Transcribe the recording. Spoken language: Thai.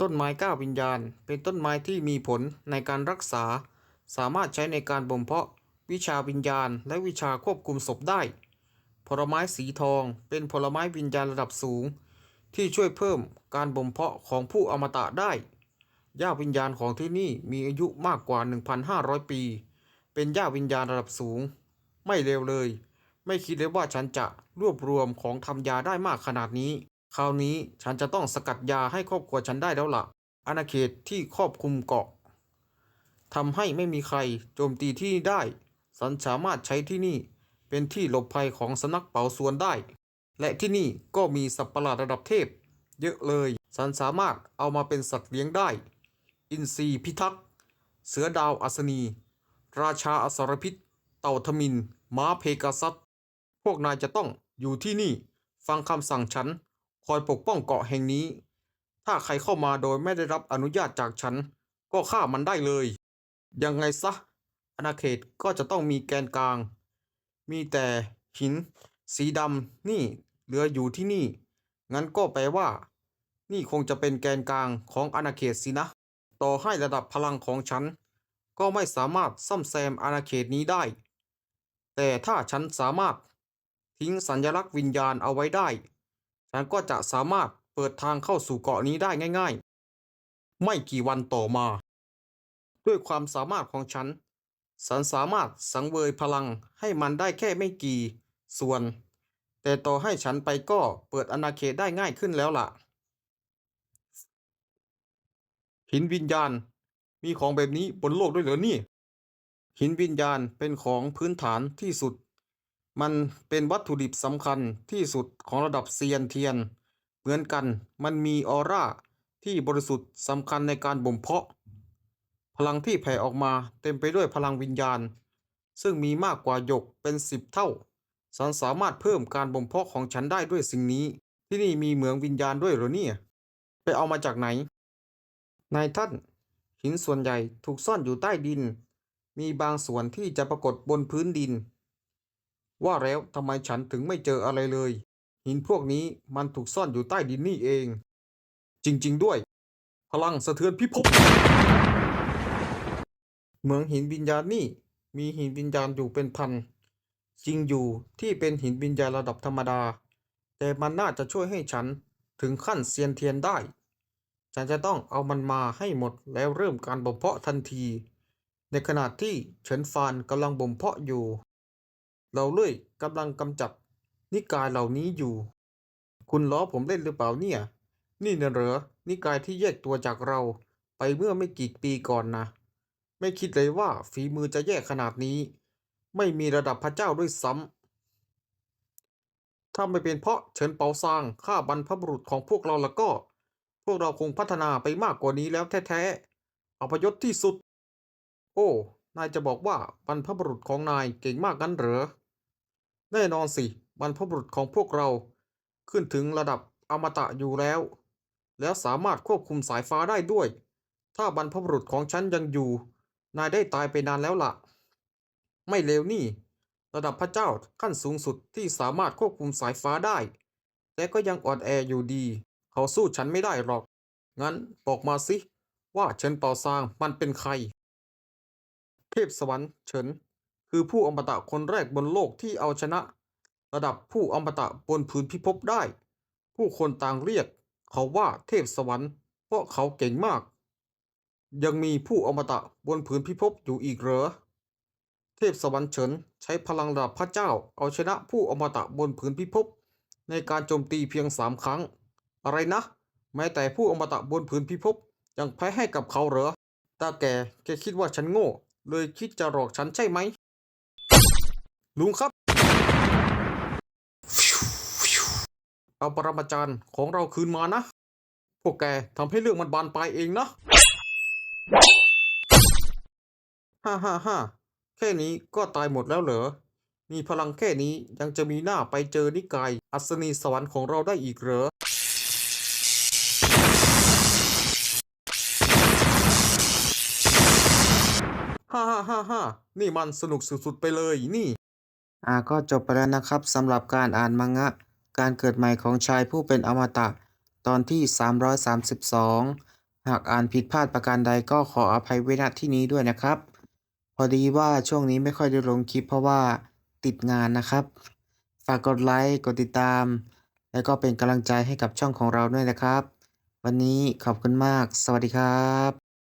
ต้นไม้ก้าววิญญาณ เป็นต้นไม้ที่มีผลในการรักษา สามารถใช้ในการบ่มเพาะ วิชาวิญญาณ และวิชาควบคุมศพได้ ผลไม้สีทอง เป็นผลไม้วิญญาณระดับสูง ที่ช่วยเพิ่มการบ่มเพาะของผู้อมตะได้หญ้าวิญญาณของที่นี่มีอายุมากกว่า 1,500 ปี เป็นหญ้าวิญญาณระดับสูง ไม่เลวเลย ไม่คิดเลยว่าฉันจะรวบรวมของทำยาได้มากขนาดนี้ คราวนี้ฉันจะต้องสกัดยาให้ครอบครัวฉันได้แล้วล่ะ อาณาเขตที่ครอบคลุมเกาะทำให้ไม่มีใครโจมตีที่นี่ได้ ฉันสามารถใช้ที่นี่เป็นที่หลบภัยของสำนักเป่าสวนได้ และที่นี่ก็มีสัตว์ประหลาดระดับเทพ เยอะเลย ฉันสามารถเอามาเป็นสัตว์เลี้ยงได้ อินทรีพิทักษ์ เสือดาวอัศนี ราชาอสรพิษ เต่าทมิน ม้าเพกาซัส พวกนายจะต้องอยู่ที่นี่ ฟังคำสั่งฉัน คอยปกป้องเกาะแห่งนี้ ถ้าใครเข้ามาโดยไม่ได้รับอนุญาตจากฉัน ก็ฆ่ามันได้เลย ยังไงซะอาณาเขตก็จะต้องมีแกนกลาง มีแต่หิน สีดำนี่เหลืออยู่ที่นี่ งั้นก็แปลว่า นี่คงจะเป็นแกนกลางของอาณาเขตสินะ ต่อให้ระดับพลังของฉัน ก็ไม่สามารถซ่อมแซมอาณาเขตนี้ได้ แต่ถ้าฉันสามารถทิ้งสัญลักษณ์วิญญาณเอาไว้ได้ ฉันก็จะสามารถเปิดทางเข้าสู่เกาะนี้ได้ง่าย ๆ ไม่กี่วันต่อมา ด้วยความสามารถของฉัน ฉันสามารถสังเวยพลังให้มันได้แค่ไม่กี่ส่วน แต่ต่อให้ฉันไปก็เปิดอาณาเขตได้ง่ายขึ้นแล้วล่ะ หินวิญญาณ มีของแบบนี้บนโลกด้วยเหรอนี่ หินวิญญาณเป็นของพื้นฐานที่สุด มันเป็นวัตถุดิบสำคัญที่สุดของระดับเซียนเทียน เหมือนกันมันมีออร่าที่บริสุทธิ์สำคัญในการบ่มเพาะ พลังที่แผ่ออกมาเต็มไปด้วยพลังวิญญาณ ซึ่งมีมากกว่าหยกเป็นสิบเท่าฉันสามารถเพิ่มการบ่มเพาะของฉันได้ด้วยสิ่งนี้ ที่นี่มีเหมืองวิญญาณด้วยเหรอเนี่ยไปเอามาจากไหนนายท่าน หินส่วนใหญ่ถูกซ่อนอยู่ใต้ดิน มีบางส่วนที่จะปรากฏบนพื้นดิน ว่าแล้วทำไมฉันถึงไม่เจออะไรเลย หินพวกนี้มันถูกซ่อนอยู่ใต้ดินนี่เอง จริง ๆ ด้วย พลังสะเทือนพิภพเหมืองหินวิญญาณนี่ มีหินวิญญาณอยู่เป็นพันจริงอยู่ที่เป็นหินวิญญาณระดับธรรมดา แต่มันน่าจะช่วยให้ฉันถึงขั้นเซียนเทียนได้ ฉันจะต้องเอามันมาให้หมดแล้วเริ่มการบ่มเพาะทันที ในขณะที่เฉินฟานกำลังบ่มเพาะอยู่ เราเล่ยกำลังกำจัดนิกายเหล่านี้อยู่ คุณล้อผมเล่นหรือเปล่าเนี่ย นี่น่ะเหรอ นิกายที่แยกตัวจากเราไปเมื่อไม่กี่ปีก่อนนะ ไม่คิดเลยว่าฝีมือจะแย่ขนาดนี้ ไม่มีระดับพระเจ้าด้วยซ้ำ ถ้าไม่เป็นเพราะเฉินเปาซางฆ่าบรรพบุรุษของพวกเราแล้วก็ พวกเราคงพัฒนาไปมากกว่านี้แล้วแท้ๆอัปยศที่สุด โอ้ นายจะบอกว่าบรรพบุรุษของนายเก่งมากงั้นเหรอ แน่นอนสิบรรพบุรุษของพวกเรา ขึ้นถึงระดับอมตะอยู่แล้ว แล้วสามารถควบคุมสายฟ้าได้ด้วย ถ้าบรรพบุรุษของฉันยังอยู่ นายได้ตายไปนานแล้วล่ะ ไม่เลวนี่ ระดับพระเจ้าขั้นสูงสุดที่สามารถควบคุมสายฟ้าได้ แต่ก็ยังอ่อนแออยู่ดี เขาสู้ฉันไม่ได้หรอก งั้นบอกมาสิว่าเฉินเป่าซางมันเป็นใคร เทพสวรรค์เฉิน คือผู้อมตะคนแรกบนโลกที่เอาชนะ ระดับผู้อมตะบนพื้นพิภพได้ ผู้คนต่างเรียกเขาว่าเทพสวรรค์ เพราะเขาเก่งมาก ยังมีผู้อมตะบนผืนพิภพอยู่อีกเหรอ เทพสวรรค์เฉินใช้พลังระดับพระเจ้าเอาชนะผู้อมตะบนผืนพิภพในการโจมตีเพียงสามครั้ง อะไรนะ แม้แต่ผู้อมตะบนผืนพิภพยังแพ้ให้กับเขาเหรอตาแกแกคิดว่าฉันโง่ เลยคิดจะหลอกฉันใช่ไหม ลุงครับเอาปรมาจารย์ของเราคืนมานะ พวกแกทำให้เรื่องมันบานปลายเองนะ ฮ่าฮ่าฮ่าแค่นี้ก็ตายหมดแล้วเหรอ มีพลังแค่นี้ยังจะมีหน้าไปเจอนิกาย อัศนีสวรรค์ของเราได้อีกเหรอ ฮ่าฮ่าฮ่าฮ่านี่มันสนุกสุดๆไปเลยนี่ อ่า ก็จบไปแล้วนะครับสำหรับการอ่านมังงะ การเกิดใหม่ของชายผู้เป็นอมตะ ตอนที่ 332 หากอ่านผิดพลาดประการใดก็ขออภัยไว้ณที่นี้ด้วยนะครับ พอดีว่าช่วงนี้ไม่ค่อยได้ลงคลิปเพราะว่าติดงานนะครับ ฝากกดไลค์ กดติดตาม แล้วก็เป็นกำลังใจให้กับช่องของเราด้วยนะครับ วันนี้ขอบคุณมาก สวัสดีครับ